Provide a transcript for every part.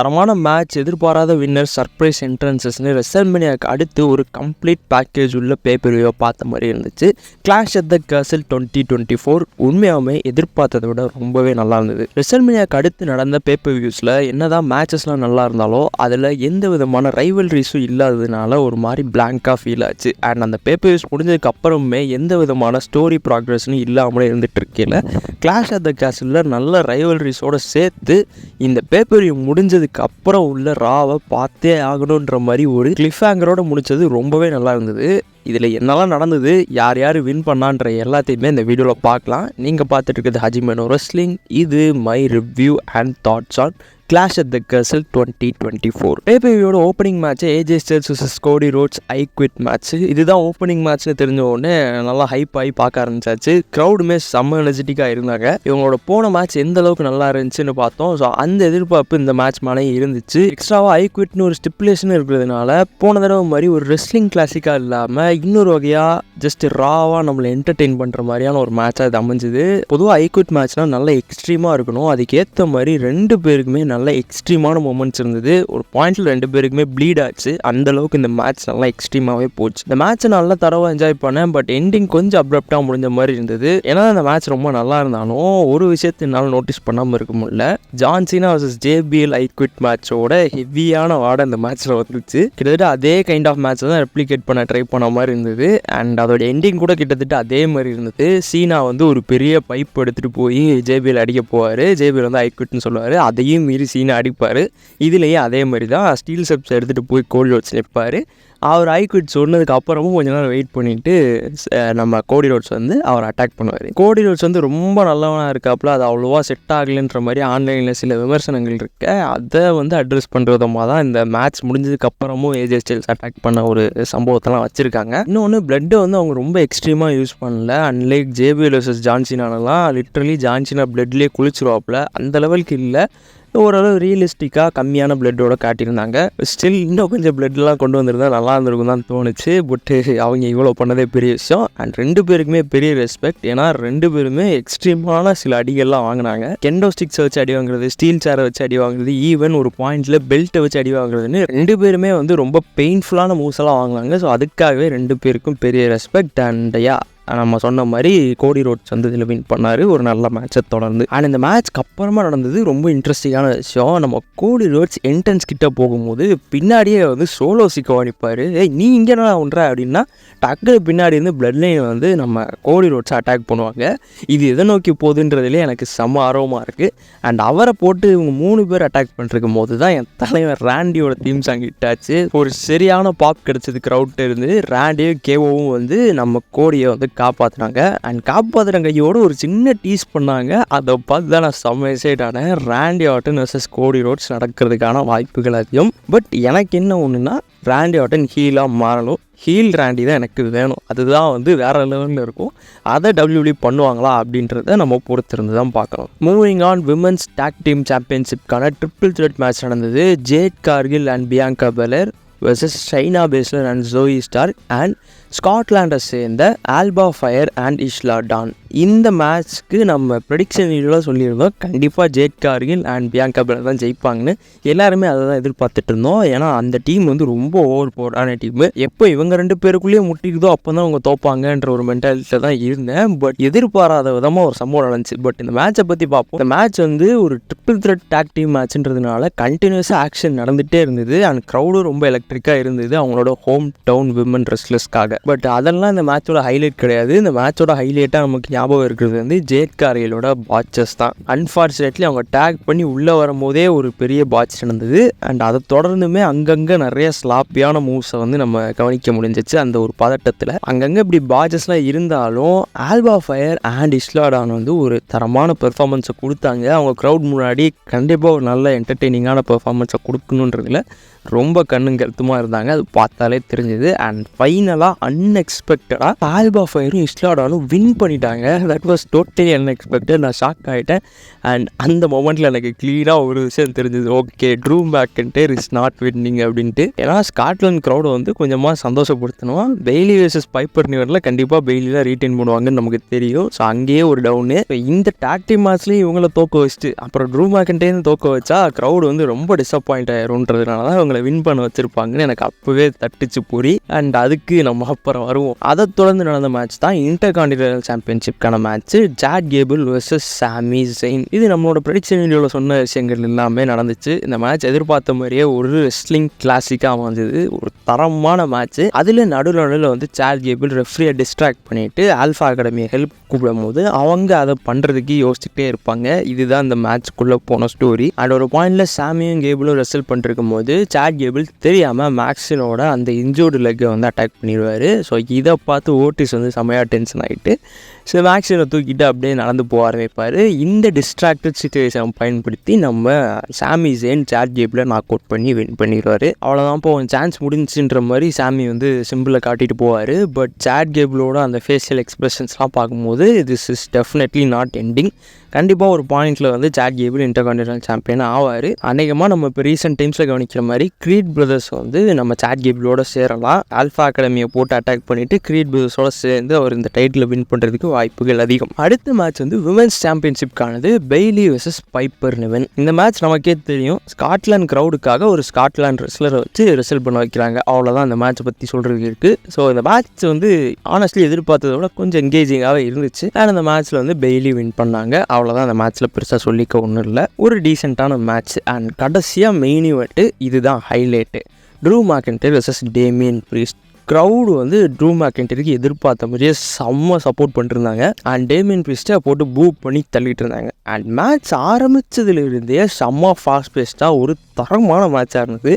தரமான மேட்ச் எதிர்பாராத winner surprise என்ட்ரன்சஸ்னு ரெசல்மனியாக்கு அடுத்து ஒரு கம்ப்ளீட் பேக்கேஜ் உள்ள பேப்பர் வியூவை பார்த்த மாதிரி இருந்துச்சு. Clash at the castle twenty twenty four உண்மையாகவே எதிர்பார்த்ததை விட ரொம்பவே நல்லா இருந்தது. ரெசல்மனியாவுக்கு அடுத்து நடந்த பேப்பர் வியூஸில் என்னதான் மேட்சஸ்லாம் நல்லா இருந்தாலும் அதில் எந்த விதமான ரைவல்ரிஸும் இல்லாததுனால ஒரு மாதிரி பிளாங்காக ஃபீல் ஆச்சு. அண்ட் அந்த பேப்பர் வியூஸ் முடிஞ்சதுக்கு அப்புறமே எந்த விதமான ஸ்டோரி ப்ராக்ரஸ்னு இல்லாமலே இருந்துட்டு இருக்கையில் கிளாஷ் அட் த கேசலில் நல்ல ரைவல்ரிஸோட சேர்த்து இந்த பேப்பர் வியூ முடிஞ்சதுக்கு அதுக்கப்புறம் உள்ள ராவை பார்த்தே ஆகணுன்ற மாதிரி ஒரு கிளிஃப் ஹேங்கரோட முடிச்சது ரொம்பவே நல்லா இருந்தது. இதில் என்னெல்லாம் நடந்தது யார் யார் வின் பண்ணான்ற எல்லாத்தையுமே இந்த வீடியோவில் பார்க்கலாம். நீங்கள் பார்த்துட்டு இருக்கிறது ஹஜிமேனோ ரெஸ்லிங் இது my review and thoughts on clash at the castle twenty twenty four பேபியோட opening match AJ Styles versus Cody Rhodes I quit match இதுதான் ஓப்பனிங் மேட்ச்னு தெரிஞ்ச உடனே நல்லா ஹைப் ஆகி பார்க்க ஆரம்பிச்சாச்சு. க்ரௌடுமே செம்ம எனர்ஜெட்டிக்காக இருந்தாங்க. இவங்களோட போன மேட்ச் எந்த அளவுக்கு நல்லா இருந்துச்சுன்னு பார்த்தோம். ஸோ அந்த எதிர்பார்ப்பு இந்த மேட்ச் மேலே இருந்துச்சு. எக்ஸ்ட்ராவாக ஐ குவிட்னு ஒரு ஸ்டிப்புலேஷன் இருக்கிறதுனால போன தடவை மாதிரி ஒரு ரெஸ்லிங் கிளாசிக்காக இல்லாமல் இன்னொரு வகையாக ஜஸ்ட் ராவாக நம்மளை என்டர்டெயின் பண்ணுற மாதிரியான ஒரு மேட்சாக இது அமைஞ்சுது. பொதுவாக ஐ குவிட் மேட்ச்னால் நல்ல எக்ஸ்ட்ரீமாக இருக்கணும். அதுக்கேற்ற மாதிரி ரெண்டு பேருக்குமே நல்லா எக்ஸ்ட்ரீமான மூமெண்ட்ஸ் இருந்தது. ஒரு பாயிண்ட்ல ரெண்டு பேருக்குமே ப்ளீட் ஆச்சு. அந்த அளவுக்கு இந்த மேட்ச் நல்லா எக்ஸ்ட்ரீமாகவே போச்சு. இந்த மேட்ச்சை நல்லா தரவாக என்ஜாய் பண்ணேன். பட் எண்டிங் கொஞ்சம் அப்ரப்டாக முடிஞ்ச மாதிரி இருந்தது. ஏன்னா அந்த மேட்ச் ரொம்ப நல்லா இருந்தாலும் ஒரு விஷயத்தை என்னால் நோட்டீஸ் பண்ணாமல் இருக்க முடியல. John Cena versus JBL I quit மேட்சோட ஹெவியான வாடை இந்த மேட்ச்சில் வந்துச்சு கிட்டத்தட்ட அதே கைண்ட் ஆஃப் மேட்ச் தான் ரெப்ளிகேட் பண்ண ட்ரை பண்ண மாதிரி இருந்தது. அண்ட் அதோட எண்டிங் கூட கிட்டத்தட்ட அதே மாதிரி இருந்தது. சீனா வந்து ஒரு பெரிய பைப் எடுத்துகிட்டு போய் ஜேபிஎல் அடிக்க போவார். ஜேபிஎல் வந்து ஐக்விட்னு சொல்லுவார். அதையும் மீறி சீனை அடிப்பார். இதுலேயே அதே மாதிரி தான் ஸ்டீல் ஸ்டெப்ஸ் எடுத்துகிட்டு போய் கோடி ரோட்ஸ் நிற்பார் அவர் ஐக்விட் சொன்னதுக்கு அப்புறமும் கொஞ்ச நேரம் வெயிட் பண்ணிவிட்டு நம்ம கோடி ரோட்ஸ் வந்து அவர் அட்டாக் பண்ணுவார். கோடி ரோட்ஸ் வந்து ரொம்ப நல்லவனாக இருக்காப்புல அது அவ்வளோவா செட் ஆகலைன்ற மாதிரி ஆன்லைனில் சில விமர்சனங்கள் இருக்க அதை வந்து அட்ரஸ் பண்ணுற விதமாக தான் இந்த மேட்ச் முடிஞ்சதுக்கு அப்புறமும் ஏஜே ஸ்டைல்ஸ் அட்டாக் பண்ண ஒரு சம்பவத்தெல்லாம் வச்சுருக்காங்க. இன்னொன்று பிளட்டை வந்து அவங்க ரொம்ப எக்ஸ்ட்ரீமாக யூஸ் பண்ணல. அன்லைக் ஜேபிஎல் வர்சஸ் ஜான்சினானலாம் லிட்ரலி ஜான்சினா பிளட்லேயே குளிச்சிருவாப்புல. அந்த லெவலுக்கு இல்லை. ஓரளவு ரியலிஸ்டிக்காக கம்மியான பிளட்டோட காட்டியிருந்தாங்க. ஸ்டில் இன்னும் கொஞ்சம் பிளட்லாம் கொண்டு வந்திருந்தா நல்லா இருந்திருக்கும் தான் தோணுச்சு. பட்டு அவங்க இவ்வளோ பண்ணதே பெரிய விஷயம். அண்ட் ரெண்டு பேருக்குமே பெரிய ரெஸ்பெக்ட் ஏன்னா ரெண்டு பேருமே எக்ஸ்ட்ரீமான சில அடிகள்லாம் வாங்கினாங்க. கெண்டோ ஸ்டிக்ஸை வச்சு அடி வாங்குறது ஸ்டீல் சேரை வச்சு அடி வாங்குறது ஈவன் ஒரு பாயிண்ட்ல பெல்ட்டை வச்சு அடி வாங்குறதுன்னு ரெண்டு பேருமே வந்து ரொம்ப பெயின்ஃபுல்லான மூவ்ஸ் எல்லாம் வாங்கினாங்க. ஸோ அதுக்காகவே ரெண்டு பேருக்கும் பெரிய ரெஸ்பெக்ட் அண்ட் யா நம்ம சொன்ன மாதிரி கோடி ரோட்ஸ் வந்து இதில் வின் பண்ணார். ஒரு நல்ல மேட்சை தொடர்ந்து. அண்ட் இந்த மேட்ச்க்கு அப்புறமா நடந்தது ரொம்ப இன்ட்ரெஸ்டிங்கான விஷயம். நம்ம கோடி ரோட்ஸ் என்ட்ரன்ஸ் கிட்ட போகும்போது பின்னாடியே வந்து சோலோ சிக்கோ அடிப்பார். ஏய் நீ இங்கே என்ன ஒன்ற அப்படின்னா டக்கு பின்னாடி இருந்து பிளட் லைன் வந்து நம்ம கோடி ரோட்ஸ் அட்டாக் பண்ணுவாங்க. இது எதை நோக்கி போகுதுன்றதுலேயே எனக்கு செம்ம ஆர்வமாக இருக்குது அண்ட் அவரை போட்டு இவங்க மூணு பேர் அட்டாக் பண்ணிருக்கும் போது தான் என் தலைவர் ராண்டியோட தீம் சாங் இட்டாச்சு ஒரு சரியான பாப் கிடச்சது க்ரௌட் இருந்து. ராண்டியும் கேவோவும் வந்து நம்ம கோடியை வந்து காப்பாற்றுனாங்க அண்ட் காப்பாற்றுற கையோடு ஒரு சின்ன டீஸ் பண்ணாங்க. அதை பார்த்து தான் நான் செம்ம எக்ஸைட் ஆனேன். ராண்டி ஆட்டன் வர்சஸ் கோடி ரோட்ஸ் நடக்கிறதுக்கான வாய்ப்புகள் அதிகம். பட் எனக்கு என்ன ஒன்றுனா ராண்டி ஆட்டன் ஹீலாக மாறணும். ஹீல் ராண்டி தான் எனக்கு வேணும். அதுதான் வந்து வேறு லெவலில் இருக்கும். அதை டபிள்யூடி பண்ணுவாங்களா அப்படின்றத நம்ம பொறுத்திருந்து தான் பார்க்கலாம் moving on women's tag team சாம்பியன்ஷிப்கான triple threat match நடந்தது. Jade Cargill and Bianca Belair versus Shayna Baszler and Zoey Stark and ஸ்காட்லாண்டை சேர்ந்த Alba Fyre and Isla Dawn. இந்த மேட்ச்க்கு நம்ம ப்ரெடிக்ஷன் வீடியோவில் சொல்லியிருந்தோம். கண்டிப்பாக Jade Cargill and Bianca Belair தான் ஜெயிப்பாங்கன்னு. எல்லாருமே அதை தான் எதிர்பார்த்துட்டு இருந்தோம். ஏன்னா அந்த டீம் வந்து ரொம்ப ஓவர் போர்டான டீம் எப்போ இவங்க ரெண்டு பேருக்குள்ளேயே முட்டிக்குதோ அப்போ தான் அவங்க தோப்பாங்கன்ற ஒரு மென்டாலிட்டியில் தான் இருந்தேன். பட் எதிர்பாராத விதமாக ஒரு சம்பவம் நடந்துச்சு. பட் இந்த மேட்சை பற்றி பார்ப்போம். இந்த மேட்ச் வந்து ஒரு ட்ரிபிள் த்ரெட் டேக் டீம் மேட்ச்ன்றதுனால கண்டினியூஸாக ஆக்ஷன் நடந்துகிட்டே இருந்தது. அண்ட் க்ரௌடும் ரொம்ப எலக்ட்ரிக்காக இருந்தது. அவங்களோட ஹோம் டவுன் விமன் ரெஸ்லர்ஸ்க்காக பட் அதெல்லாம் இந்த மேட்சோட ஹைலைட் கிடையாது. இந்த மேட்சோட ஹைலைட்டாக நமக்கு ஞாபகம் இருக்கிறது வந்து ஜேட்காரியலோட பாட்சஸ் தான். அன்ஃபார்ச்சுனேட்லி அவங்க டேக் பண்ணி உள்ளே வரும்போதே ஒரு பெரிய பாட்ச் நடந்தது. அண்ட் அதை தொடர்ந்துமே அங்கங்கே நிறைய ஸ்லாப்பியான மூவ்ஸை வந்து நம்ம கவனிக்க முடிஞ்சிச்சு அந்த ஒரு பதட்டத்தில். அங்கங்கே இப்படி பாட்சஸ்லாம் இருந்தாலும் ஆல்பா ஃபயர் அண்ட் இஸ்லாடான் வந்து ஒரு தரமான பெர்ஃபார்மன்ஸை கொடுத்தாங்க. அவங்க க்ரௌட் முன்னாடி கண்டிப்பாக ஒரு நல்ல என்டர்டெய்னிங்கான பெர்ஃபார்மன்ஸை கொடுக்கணுன்றதுல ரொம்ப கண்ணும் கருத்துமாக இருந்தாங்க. அது பார்த்தாலே தெரிஞ்சது. அண்ட் ஃபைனலாக அன்எக்ஸ்பெக்டடாக ஆல்பா ஃபயரும் இஸ்லாடாலும் வின் பண்ணிட்டாங்க. தட் வாஸ் டோட்டலி அன்எக்ஸ்பெக்டட் நான் ஷாக் ஆகிட்டேன் அண்ட் அந்த மொமெண்ட்டில் எனக்கு க்ளீனாக ஒரு விஷயம் தெரிஞ்சது. ஓகே ட்ரூம் பேக்குன்ட்டு இஸ் நாட் வின்னிங் அப்படின்ட்டு. ஏன்னா ஸ்காட்லாண்ட் க்ரௌடை வந்து கொஞ்சமாக சந்தோஷப்படுத்தணும்? பெய்லி வேர்சஸ் பைப்பர் நியூரில் கண்டிப்பாக பெய்லி தான் ரீட்டைன் பண்ணுவாங்கன்னு நமக்கு தெரியும். ஸோ அங்கேயே ஒரு டவுனு இந்த டாக்டி மேட்ச்லேயும் இவங்கள தோக்க வச்சுட்டு அப்புறம் ட்ரூ மேக்கன்டேர் தோக்க வச்சா க்ரௌடு வந்து ரொம்ப டிசப்பாயிண்ட் ஆயிரும்ன்றதுனால தான் இவங்களை வின் பண்ண வச்சுருப்பாங்கன்னு எனக்கு அப்போவே தட்டுச்சு புரி. அண்ட் அதுக்கு நம்ம அப்புறம் வருவோம். அதை தொடர்ந்து நடந்த மேட்ச் தான் intercontinental சாம்பியன்ஷிப்கான match Chad Gable versus Sami Zayn இது நம்மளோட ப்ரெடிக்ஷன் வீடியோவில் சொன்ன விஷயங்கள் எல்லாமே நடந்துச்சு. இந்த மேட்ச் எதிர்பார்த்த மாதிரியே ஒரு ரெஸ்லிங் கிளாசிக்காக அமைஞ்சது. ஒரு தரமான மேட்ச்சு அதில் நடுவில் நடுவில் வந்து சார்ஜ் கேபிள் ரெஃப்ரியை டிஸ்ட்ராக்ட் பண்ணிவிட்டு ஆல்ஃபா அகாடமியை ஹெல்ப் கூப்பிடும் போது அவங்க அதை பண்ணுறதுக்கு யோசிச்சுட்டே இருப்பாங்க. இதுதான் இந்த மேட்ச்க்குள்ளே போன ஸ்டோரி அண்ட் ஒரு பாயிண்டில் சாமியும் கேபிளும் ரெசல் பண்ணிருக்கும் போது சார்ஜ் கேபிள் தெரியாமல் மேக்ஸினோட அந்த இன்ஜூர்டு லெக்கை வந்து அட்டாக் பண்ணிடுவார். ஸோ இதை பார்த்து ஓட்டிஸ் வந்து செமையாக டென்ஷன் ஆகிட்டு ஸோ மேக்ஸினை தூக்கிட்டு அப்படியே நடந்து போக ஆரம்பிப்பார். இந்த டிஸ்ட்ராக்டட் சுச்சுவேஷனை பயன்படுத்தி நம்ம சாமி ஜேன் சார்ஜ் கேபிளை நாக் அவுட் பண்ணி வின் பண்ணிடுவார். அவ்வளோதான் போவோம் சான்ஸ் முடிஞ்சுன்ற மாதிரி சாமி வந்து சிம்பிளை காட்டிட்டு போவார். பட் சாட் கேபிளோட அந்த ஃபேஷியல் எக்ஸ்பிரஷன்ஸ்லாம் பார்க்கும்போது this is definitely not ending கண்டிப்பாக ஒரு பாயிண்ட்டில் வந்து சாட் கேபிள் இன்டர்கான்டினல் சாம்பியன் ஆவார். அநேகமாக நம்ம இப்போ ரீசெண்ட் டைம்ஸில் கவனிக்கிற மாதிரி க்ரீட் பிரதர்ஸ் வந்து நம்ம சாட் கேபிளோட சேரலாம். ஆல்ஃபா அகாடமியை போட்டு அட்டாக் பண்ணிவிட்டு க்ரீட் பிரதர்ஸோட சேர்ந்து அவர் இந்த டைட்டில் வின் பண்ணுறதுக்கு வாய்ப்புகள் அதிகம். அடுத்த மேட்ச் வந்து விமன்ஸ் சாம்பியன்ஷிப்கானது பெய்லி வர்சஸ் பைப்பர் நிவன் இந்த மேட்ச் நமக்கே தெரியும். ஸ்காட்லாண்ட் க்ரௌடுக்காக ஒரு ஸ்காட்லாண்ட் ரெஸ்லரை வச்சு ரெசல் பண்ண வைக்கிறாங்க. அவ்வளோதான் அந்த மேட்ச்சை பற்றி சொல்கிறதுக்கு இருக்குது ஸோ இந்த மேட்ச் வந்து ஆனஸ்ட்லி எதிர்பார்த்ததை விட கொஞ்சம் என்கேஜிங்காகவே இருந்துச்சு. அண்ட் அந்த மேட்ச்சில் வந்து பெய்லி வின் பண்ணாங்க. அவ்வளோதான் அந்த மேட்ச்சில் பெருசாக சொல்லிக்க ஒன்றும் இல்லை. ஒரு டீசெண்டான மேட்ச் அண்ட் கடைசியாக மெயின் இவெண்ட்டு இதுதான் highlight Drew McIntyre versus Damian Priest crowd வந்து ட்ரூ மேக்கென்டருக்கு எதிர்பார்த்த மாதிரியே செம்ம சப்போர்ட் பண்ணிருந்தாங்க. அண்ட் டேமியன் பிரிஸ்ட்டை போட்டு பூ பண்ணி தள்ளிட்டு இருந்தாங்க. அண்ட் மேட்ச் ஆரம்பித்ததுலேருந்தே செம்ம ஃபாஸ்ட் பேஸ்டாக ஒரு தரமான மேட்சாக இருந்தது.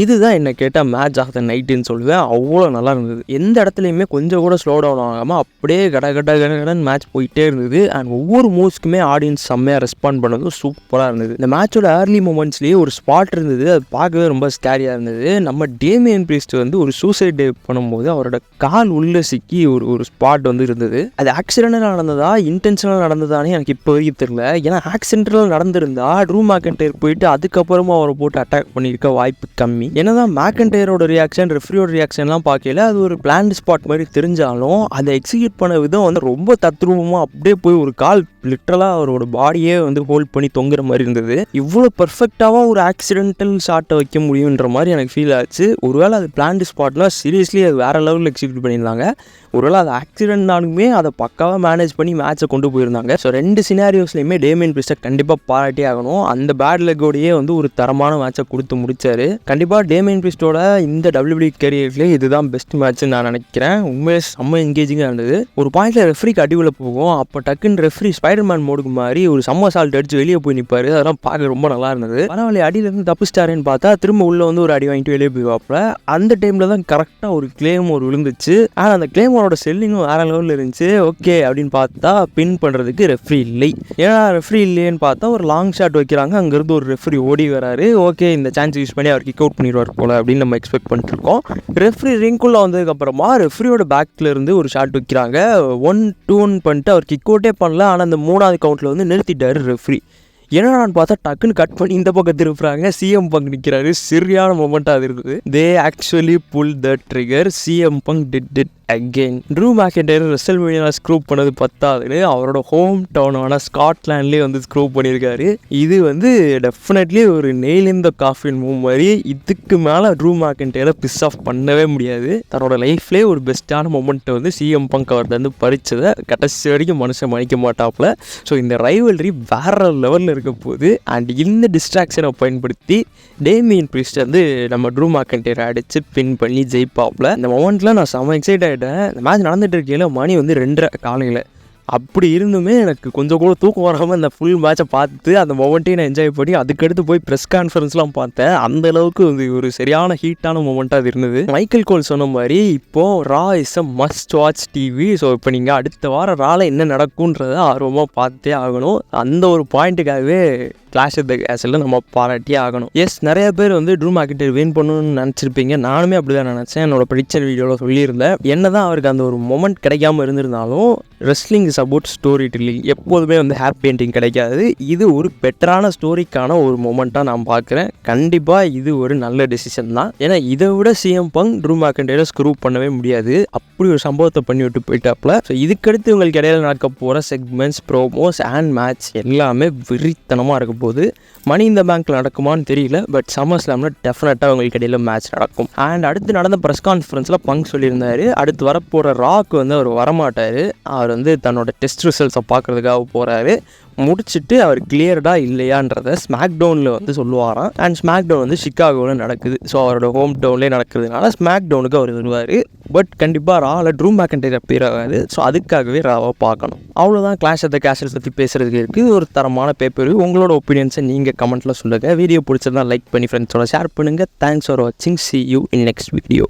இதுதான் என்னை கேட்டால் மேட்ச் ஆஃப் த நைட்டுன்னு சொல்லுவேன். அவ்வளோ நல்லா இருந்தது. எந்த இடத்துலையுமே கொஞ்சம் கூட ஸ்லோ டவுன் ஆகாமல் அப்படியே கட கட கட கடன்னு மேட்ச் போயிட்டே இருந்தது. அண்ட் ஒவ்வொரு மூவ்ஸ்க்குமே ஆடியன்ஸ் செம்மையாக ரெஸ்பாண்ட் பண்ணதும் சூப்பராக இருந்தது. இந்த மேட்சோட ஏர்லி மூமெண்ட்ஸ்லேயே ஒரு ஸ்பாட் இருந்தது. அது பார்க்கவே ரொம்ப ஸ்கேரியாக இருந்தது. நம்ம டேமியன் பிரீஸ்ட் வந்து ஒரு சூசைட் டே பண்ணும்போது அவரோட கால் உள்ளே சிக்கி ஒரு ஒரு ஸ்பாட் வந்து இருந்தது. அது ஆக்சிடென்டாக நடந்ததா இன்டென்ஷனாக நடந்ததானே எனக்கு இப்போ வரைக்கும் தெரியல. ஏன்னா ஆக்சிடென்டலாக நடந்திருந்தா ட்ரூ மேக்கன்டேர் போயிட்டு அதுக்கப்புறமா அவரை போட்டு அட்டாக் பண்ணியிருக்க வாய்ப்பு கம்மி. என்னதான் மேக்கன்டேரோட ரியாக்ஷன் ரெஃப்ரியோட ரியாக்ஷன்லாம் பார்க்கல அது ஒரு பிளான் ஸ்பாட் மாதிரி தெரிஞ்சாலும் அதை எக்ஸிக்யூட் பண்ண விதம் வந்து ரொம்ப தத்ரூபமாக அப்படியே போய் ஒரு கால் லிட்ரலாக அவரோட பாடியே வந்து ஹோல்ட் பண்ணி தொங்குற மாதிரி இருந்தது. இவ்வளோ பர்ஃபெக்டாகவும் ஒரு ஆக்சிடென்டல் ஷாட்டை வைக்க முடியுன்ற மாதிரி எனக்கு ஃபீல் ஆச்சு. ஒருவேளை அது பிளான்டு ஸ்பாட்னா சீரியஸ்லி அது வேறு லெவலில் எக்ஸிக்யூட் பண்ணியிருந்தாங்க. ஒருவேளை அது ஆக்சிடென்ட்னாலுமே அதை பக்காவாக மேனேஜ் பண்ணி மேட்ச்சை கொண்டு போயிருந்தாங்க. ஸோ ரெண்டு சினாரியோஸ்லையுமே டேமியன் பிரிஸ்டை கண்டிப்பாக பாராட்டி ஆகணும். அந்த பேட் லெக்கோடையே வந்து ஒரு தரமான மேட்சை கொடுத்து முடித்தார் கண்டிப்பாக டேமியன் பிரிஸ்டோட இந்த டபிள்யூபி கேரியர்லேயே இதுதான் பெஸ்ட் மேட்ச்னு நான் நினைக்கிறேன். உண்மையே செம்ம என்கேஜிங்காக இருந்தது. ஒரு பாயிண்ட்ல ரெஃப்ரிக்கு அடிவில் போகும். அப்போ டக்குன்னு ரெஃப்ரி ஸ்பைடர்மேன் மோடுக்கு மாதிரி ஒரு சம்ம சால்ட் அடிச்சு வெளியே போய் நிற்பாரு அதெல்லாம் பார்க்க ரொம்ப நல்லா இருந்தது. பரவாயில்ல அடியிலேருந்து தப்பிச்சிட்டாருன்னு பார்த்தா திரும்ப உள்ளே வந்து ஒரு அடி வாங்கிட்டு வெளியே போய் வாப்பில் அந்த டைமில் தான் கரெக்டாக ஒரு கிளேம் ஒரு விழுந்துச்சு. ஆனால் அந்த கிளேமரோட செல்லிங்கும் வேற லெவலில் இருந்துச்சு. ஓகே அப்படின்னு பார்த்தா பின் பண்ணுறதுக்கு ரெஃப்ரி இல்லை. ஏன்னா ரெஃப்ரி இல்லையேன்னு பார்த்தா ஒரு லாங் ஷாட் வைக்கிறாங்க. அங்கேருந்து ஒரு ரெஃப்ரி ஓடி வராரு. ஓகே இந்த சான்ஸ் யூஸ் பண்ணி அவர் கிக் அவுட் பண்ணிடுவார் போல அப்படின்னு நம்ம எக்ஸ்பெக்ட் பண்ணிட்டுருக்கோம். ரெஃப்ரி ரிங்குள்ளே வந்ததுக்கப்புறமா ரெஃப்ரியோட பேக்லேருந்து ஒரு ஷாட் வைக்கிறாங்க. ஒன் டூன் பண்ணிட்டு அவர் கிக் அவுட்டே பண்ணல. ஆனால் அந்த மூணாவது கவுண்ட்டில் வந்து நிறுத்திட்டார் ரெஃப்ரி என்னடான்னு பார்த்தா டக்குன்னு கட் பண்ணி இந்த பக்கம் திருப்புறாங்க. சிஎம் பங்க் நிற்கிறாரு சரியான மொமெண்ட்டாக அது இருக்குது they actually pull the trigger CM Punk did did again Drew McIntyre WrestleMania screw up பண்ணது பத்தாதுன்னு அவரோட ஹோம் டவுனான ஸ்காட்லாண்ட்லேயே வந்து ஸ்க்ரூப் பண்ணியிருக்காரு இது வந்து டெஃபினெட்லி ஒரு நெயில் இந்த காஃபின் மூவ் மாதிரி. இதுக்கு மேலே ட்ரூ மேக்கெண்டரை பிஸ் ஆஃப் பண்ணவே முடியாது. தன்னோட லைஃப்லேயே ஒரு பெஸ்ட்டான மொமெண்ட்டை வந்து சிஎம் பங்க் அவர் வந்து பறிச்சதை கடைசி வரைக்கும் மனுஷன் மன்னிக்க மாட்டாப்புல. ஸோ இந்த ரைவல்ரி வேற லெவலில் இருக்க போகுது அண்ட் இந்த டிஸ்ட்ராக்ஷனை பயன்படுத்தி டேமியன் பிரிஸ்ட் வந்து நம்ம ட்ரூ மேக்கெண்டரை அடித்து பின் பண்ணி ஜெயிப்பாப்புல இந்த மொமெண்ட்டில் நான் செம்ம எக்ஸைட் ஆகிட்டேன் இந்த மேட்ச் நடந்துட்டு இருக்கையில மணி வந்து ரெண்டரை காலையில். அப்படி இருந்துமே எனக்கு கொஞ்சம் கூட தூக்கம் வராமல் இந்த ஃபுல் மேட்சை பார்த்து அந்த மொமெண்ட்டையும் நான் என்ஜாய் பண்ணி அதுக்கடுத்து போய் ப்ரெஸ் கான்ஃபரன்ஸ்லாம் பார்த்தேன். அந்த அளவுக்கு வந்து ஒரு சரியான ஹீட்டான மொமெண்ட்டாக அது இருந்தது. மைக்கேல் கோல் சொன்ன மாதிரி இப்போது Raw is a must watch TV so இப்போ நீங்கள் அடுத்த வாரம் ரால என்ன நடக்குன்றதை ஆர்வமாக பார்த்தே ஆகணும். அந்த ஒரு பாயிண்ட்டுக்காகவே கிளாஷ் த கேஸில் நம்ம பாராட்டியே ஆகணும். எஸ் நிறைய பேர் வந்து ட்ரூ மார்க்கெட்டர் வின் பண்ணணும்னு நினச்சிருப்பீங்க. நானுமே அப்படி தான் நினச்சேன். என்னோட ப்ரிடிக்சர் வீடியோவில் சொல்லியிருந்தேன். என்ன தான் அவருக்கு அந்த ஒரு மொமெண்ட் கிடைக்காம இருந்திருந்தாலும் wrestling is about story telling எப்போதுமே வந்து ஹேப்பி பெயிண்டிங் கிடைக்காது. இது ஒரு பெட்டரான ஸ்டோரிக்கான ஒரு மூமெண்ட்டாக நான் பார்க்குறேன். கண்டிப்பாக இது ஒரு நல்ல டெசிஷன் தான். ஏன்னா இதை விட சிஎம் பங் ட்ரூ மேக்கண்டேல ஸ்க்ரூ பண்ணவே முடியாது. அப்படி ஒரு சம்பவத்தை பண்ணி விட்டு போயிட்டாப்புல. ஸோ இதுக்கடுத்து உங்களுக்கு இடையில நடக்க போகிற செக்மெண்ட்ஸ் ப்ரோமோஸ் அண்ட் மேட்ச் எல்லாமே வெறித்தனமாக இருக்க போது மணி இந்த பேங்க்கில் நடக்குமான்னு தெரியல பட் சம்மர் ஸ்லாமில் டெஃபினட்டாக உங்களுக்கு இடையில மேட்ச் நடக்கும். அண்ட் அடுத்து நடந்த ப்ரெஸ் கான்ஃபரன்ஸில் பங்க் சொல்லியிருந்தாரு. அடுத்து வரப்போகிற ராக் வந்து அவர் வரமாட்டார். அவர் வந்து தன்னோட டெஸ்ட் ரிசல்ட்ஸை பார்க்குறதுக்காக போகிறாரு முடிச்சுட்டு அவர் கிளியர்டாக இல்லையான்றத ஸ்மாக் டவுனில் வந்து சொல்லுவாராம். அண்ட் ஸ்மாக் டவுன் வந்து சிக்காகோவில் நடக்குது. ஸோ அவரோட ஹோம் டவுன்லேயே நடக்கிறதுனால ஸ்மாக் டவுனுக்கு அவர் வருவார். பட் கண்டிப்பாக ராவில் ட்ரூ மேக்கண்டைர் அப்பீர் ஆகாது. ஸோ அதுக்காகவே ராவை பார்க்கணும். அவ்வளோதான் கிளாஷ் ஆஃப் த கேஷல் பற்றி பேசுகிறதுக்கு இருக்குது ஒரு தரமான பேப்பர் உங்களோட ஒப்பீனியன்ஸை நீங்கள் கமெண்ட்டில் சொல்லுங்கள் வீடியோ பிடிச்சிருந்தா லைக் பண்ணி ஃப்ரெண்ட்ஸோட ஷேர் பண்ணுங்கள் தேங்க்ஸ் ஃபார் வாட்சிங் see you in next video